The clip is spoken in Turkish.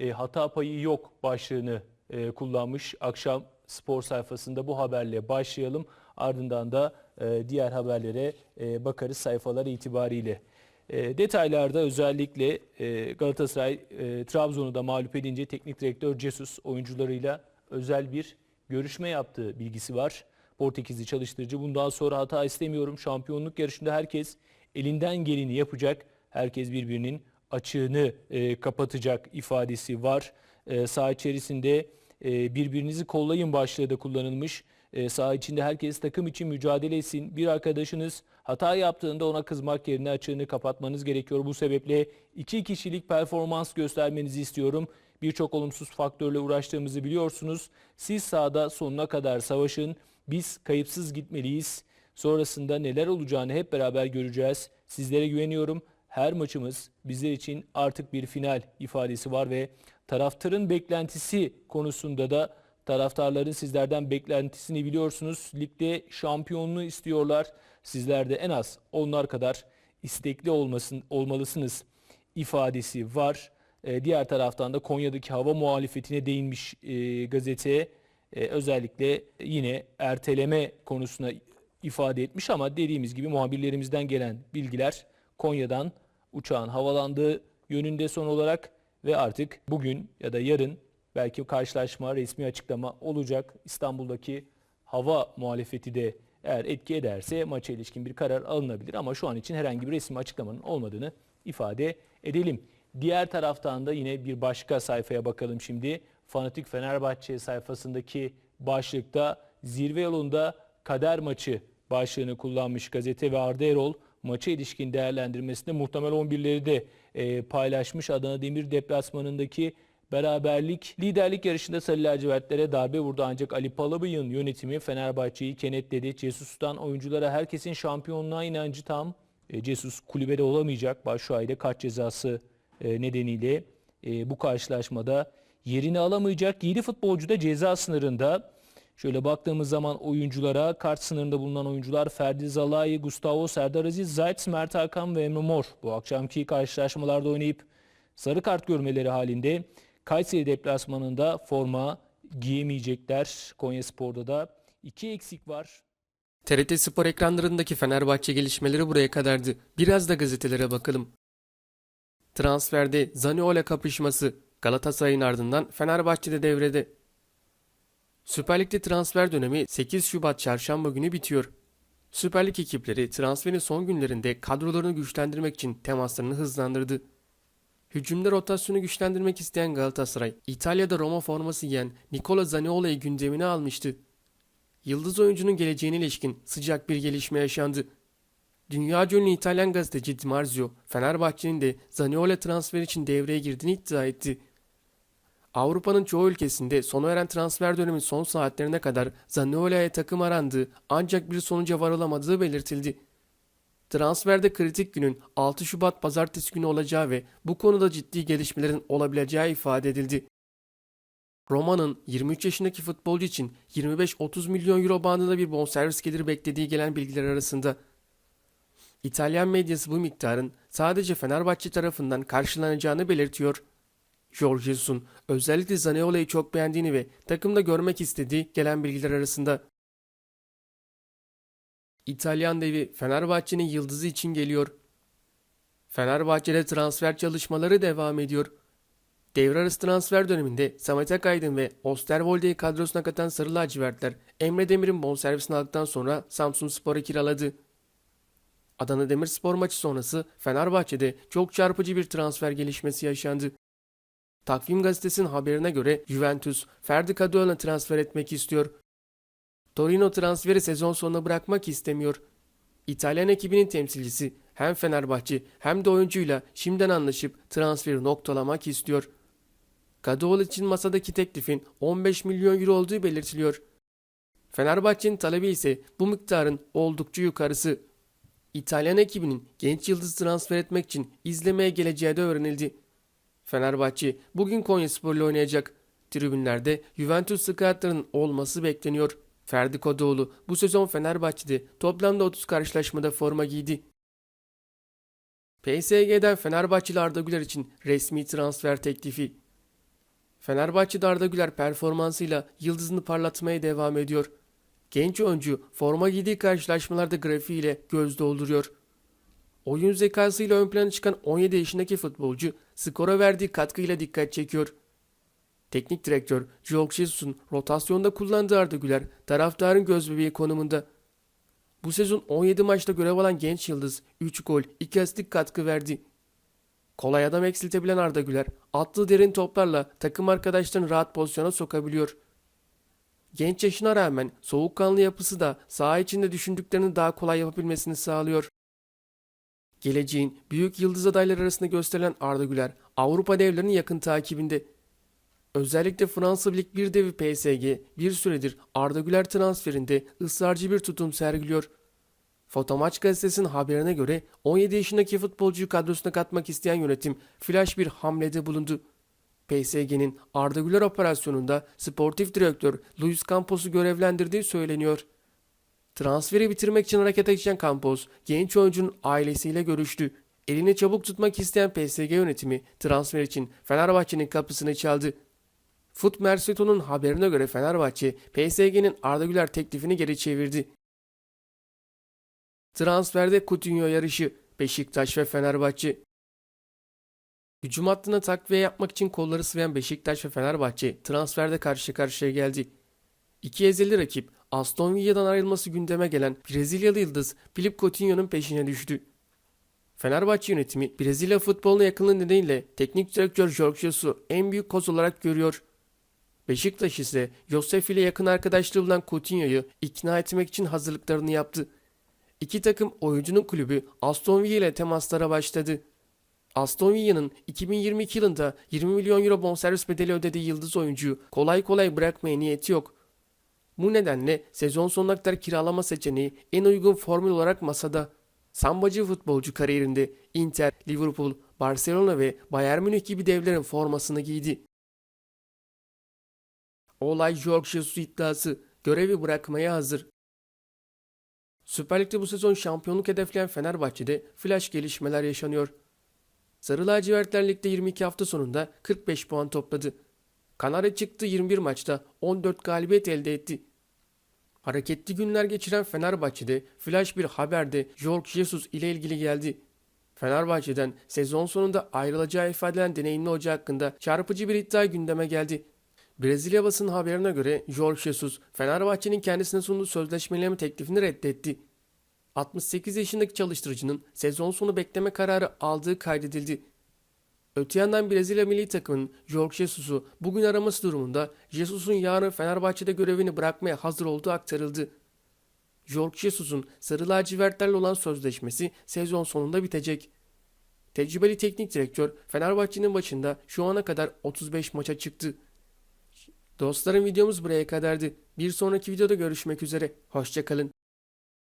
e, hata payı yok başlığını e, kullanmış. Akşam spor sayfasında bu haberle başlayalım. Ardından da e, diğer haberlere e, bakarız sayfalar itibariyle. E, detaylarda özellikle e, Galatasaray e, Trabzon'u da mağlup edince teknik direktör Jesus oyuncularıyla özel bir görüşme yaptığı bilgisi var. Portekizli çalıştırıcı bundan sonra hata istemiyorum. Şampiyonluk yarışında herkes elinden geleni yapacak. Herkes birbirinin açığını e, kapatacak ifadesi var. E, saha içerisinde e, birbirinizi kollayın başlığı da kullanılmış. E, saha içinde herkes takım için mücadele etsin. Bir arkadaşınız hata yaptığında ona kızmak yerine açığını kapatmanız gerekiyor. Bu sebeple iki kişilik performans göstermenizi istiyorum. Birçok olumsuz faktörle uğraştığımızı biliyorsunuz. Siz sahada sonuna kadar savaşın. Biz kayıpsız gitmeliyiz. Sonrasında neler olacağını hep beraber göreceğiz. Sizlere güveniyorum. Her maçımız bizler için artık bir final ifadesi var ve taraftarın beklentisi konusunda da taraftarların sizlerden beklentisini biliyorsunuz. Ligde şampiyonluğu istiyorlar. Sizler de en az onlar kadar istekli olmasın olmalısınız ifadesi var. Ee, diğer taraftan da Konya'daki hava muhalefetine değinmiş e, gazete e, özellikle yine erteleme konusuna ifade etmiş ama dediğimiz gibi muhabirlerimizden gelen bilgiler Konya'dan uçağın havalandığı yönünde son olarak ve artık bugün ya da yarın belki karşılaşma resmi açıklama olacak. İstanbul'daki hava muhalefeti de eğer etki ederse maça ilişkin bir karar alınabilir ama şu an için herhangi bir resmi açıklamanın olmadığını ifade edelim. Diğer taraftan da yine bir başka sayfaya bakalım şimdi. Fanatik Fenerbahçe sayfasındaki başlıkta zirve yolunda kader maçı başlığını kullanmış gazete ve Arda Erol maça ilişkin değerlendirmesinde muhtemel 11'leri de e, paylaşmış. Adana Demir deplasmanındaki beraberlik liderlik yarışında Sarı lacivertlere darbe vurdu ancak Ali Palabıyık'ın yönetimi Fenerbahçe'yi kenetledi. Cesus'tan oyunculara herkesin şampiyonluğa inancı tam. E, Jesus kulübede olamayacak. Başşuay'da kaç cezası e, nedeniyle e, bu karşılaşmada yerini alamayacak. 7 futbolcu da ceza sınırında. Şöyle baktığımız zaman oyunculara kart sınırında bulunan oyuncular Ferdi Zalai, Gustavo Serdar Aziz, Zayt, Mert Hakan ve Emre Mor bu akşamki karşılaşmalarda oynayıp sarı kart görmeleri halinde Kayseri deplasmanında forma giyemeyecekler. Konya Spor'da da iki eksik var. TRT Spor ekranlarındaki Fenerbahçe gelişmeleri buraya kadardı. Biraz da gazetelere bakalım. Transferde Zaniolo kapışması Galatasaray'ın ardından Fenerbahçe'de devrede. Süper Lig'de transfer dönemi 8 Şubat çarşamba günü bitiyor. Süper Lig ekipleri transferin son günlerinde kadrolarını güçlendirmek için temaslarını hızlandırdı. Hücumda rotasyonu güçlendirmek isteyen Galatasaray, İtalya'da Roma forması giyen Nicola Zaniolo'yu gündemine almıştı. Yıldız oyuncunun geleceğine ilişkin sıcak bir gelişme yaşandı. Dünya ünlü İtalyan gazeteci Di Marzio, Fenerbahçe'nin de Zaniolo transfer için devreye girdiğini iddia etti. Avrupa'nın çoğu ülkesinde sona eren transfer dönemin son saatlerine kadar Zaniolo'ya takım arandığı ancak bir sonuca varılamadığı belirtildi. Transferde kritik günün 6 Şubat pazartesi günü olacağı ve bu konuda ciddi gelişmelerin olabileceği ifade edildi. Roma'nın 23 yaşındaki futbolcu için 25-30 milyon euro bandında bir bonservis geliri beklediği gelen bilgiler arasında. İtalyan medyası bu miktarın sadece Fenerbahçe tarafından karşılanacağını belirtiyor. Jorge Jesus'un özellikle Zaniolo'yu çok beğendiğini ve takımda görmek istediği gelen bilgiler arasında. İtalyan devi Fenerbahçe'nin yıldızı için geliyor. Fenerbahçe'de transfer çalışmaları devam ediyor. Devre arası transfer döneminde Samet Akaydın ve Osterwolde'yi kadrosuna katan Sarı Lacivertler Emre Demir'in bonservisini aldıktan sonra Samsun Spor'a kiraladı. Adana Demirspor maçı sonrası Fenerbahçe'de çok çarpıcı bir transfer gelişmesi yaşandı. Takvim gazetesinin haberine göre Juventus Ferdi Kadıoğlu'na transfer etmek istiyor. Torino transferi sezon sonuna bırakmak istemiyor. İtalyan ekibinin temsilcisi hem Fenerbahçe hem de oyuncuyla şimdiden anlaşıp transferi noktalamak istiyor. Kadıoğlu için masadaki teklifin 15 milyon euro olduğu belirtiliyor. Fenerbahçe'nin talebi ise bu miktarın oldukça yukarısı. İtalyan ekibinin genç yıldız transfer etmek için izlemeye geleceği de öğrenildi. Fenerbahçe bugün Konyaspor ile oynayacak. Tribünlerde Juventus scoutlarının olması bekleniyor. Ferdi Kodoğlu bu sezon Fenerbahçe'de toplamda 30 karşılaşmada forma giydi. PSG'den Fenerbahçeli Arda Güler için resmi transfer teklifi. Fenerbahçe'de Arda Güler performansıyla yıldızını parlatmaya devam ediyor. Genç oyuncu forma giydiği karşılaşmalarda grafiğiyle göz dolduruyor. Oyun zekasıyla ön plana çıkan 17 yaşındaki futbolcu skora verdiği katkıyla dikkat çekiyor. Teknik direktör Jorge Jesus'un rotasyonda kullandığı Arda Güler taraftarın gözbebeği konumunda. Bu sezon 17 maçta görev alan genç yıldız 3 gol 2 asistlik katkı verdi. Kolay adam eksiltebilen Arda Güler attığı derin toplarla takım arkadaşlarını rahat pozisyona sokabiliyor. Genç yaşına rağmen soğukkanlı yapısı da saha içinde düşündüklerini daha kolay yapabilmesini sağlıyor. Geleceğin büyük yıldız adayları arasında gösterilen Arda Güler Avrupa devlerinin yakın takibinde. Özellikle Fransa Lig 1 devi PSG bir süredir Arda Güler transferinde ısrarcı bir tutum sergiliyor. Fotomaç gazetesinin haberine göre 17 yaşındaki futbolcuyu kadrosuna katmak isteyen yönetim flash bir hamlede bulundu. PSG'nin Arda Güler operasyonunda sportif direktör Luis Campos'u görevlendirdiği söyleniyor. Transferi bitirmek için harekete geçen Campos, genç oyuncunun ailesiyle görüştü. Elini çabuk tutmak isteyen PSG yönetimi transfer için Fenerbahçe'nin kapısını çaldı. Foot Mercato'nun haberine göre Fenerbahçe, PSG'nin Arda Güler teklifini geri çevirdi. Transferde Coutinho yarışı Beşiktaş ve Fenerbahçe. Hücum hattına takviye yapmak için kolları sıvayan Beşiktaş ve Fenerbahçe transferde karşı karşıya geldi. İki ezeli rakip Aston Villa'dan ayrılması gündeme gelen Brezilyalı yıldız Philip Coutinho'nun peşine düştü. Fenerbahçe yönetimi Brezilya futboluna yakınlığı nedeniyle teknik direktör Jorge Jesus'u en büyük koz olarak görüyor. Beşiktaş ise Josef ile yakın arkadaşlığı bulunan Coutinho'yu ikna etmek için hazırlıklarını yaptı. İki takım oyuncunun kulübü Aston Villa ile temaslara başladı. Aston Villa'nın 2022 yılında 20 milyon euro bonservis bedeli ödediği yıldız oyuncuyu kolay kolay bırakmaya niyeti yok. Bu nedenle sezon sonuna kadar kiralama seçeneği en uygun formül olarak masada. Sambacı futbolcu kariyerinde Inter, Liverpool, Barcelona ve Bayern Münih gibi devlerin formasını giydi. Olay Jorge Jesus iddiası görevi bırakmaya hazır. Süper Lig'de bu sezon şampiyonluk hedefleyen Fenerbahçe'de flash gelişmeler yaşanıyor. Sarı lacivertler ligde 22 hafta sonunda 45 puan topladı. Kanarya çıktı 21 maçta 14 galibiyet elde etti. Hareketli günler geçiren Fenerbahçe'de flash bir haber de Jorge Jesus ile ilgili geldi. Fenerbahçe'den sezon sonunda ayrılacağı ifade edilen deneyimli hoca hakkında çarpıcı bir iddia gündeme geldi. Brezilya basının haberine göre Jorge Jesus, Fenerbahçe'nin kendisine sunduğu sözleşmeleme teklifini reddetti. 68 yaşındaki çalıştırıcının sezon sonu bekleme kararı aldığı kaydedildi. Öte yandan Brezilya milli takımının Jorge Jesus'u bugün araması durumunda Jesus'un yarın Fenerbahçe'de görevini bırakmaya hazır olduğu aktarıldı. Jorge Jesus'un sarı lacivertlerle olan sözleşmesi sezon sonunda bitecek. Tecrübeli teknik direktör Fenerbahçe'nin başında şu ana kadar 35 maça çıktı. Dostlarım videomuz buraya kadardı. Bir sonraki videoda görüşmek üzere. Hoşçakalın.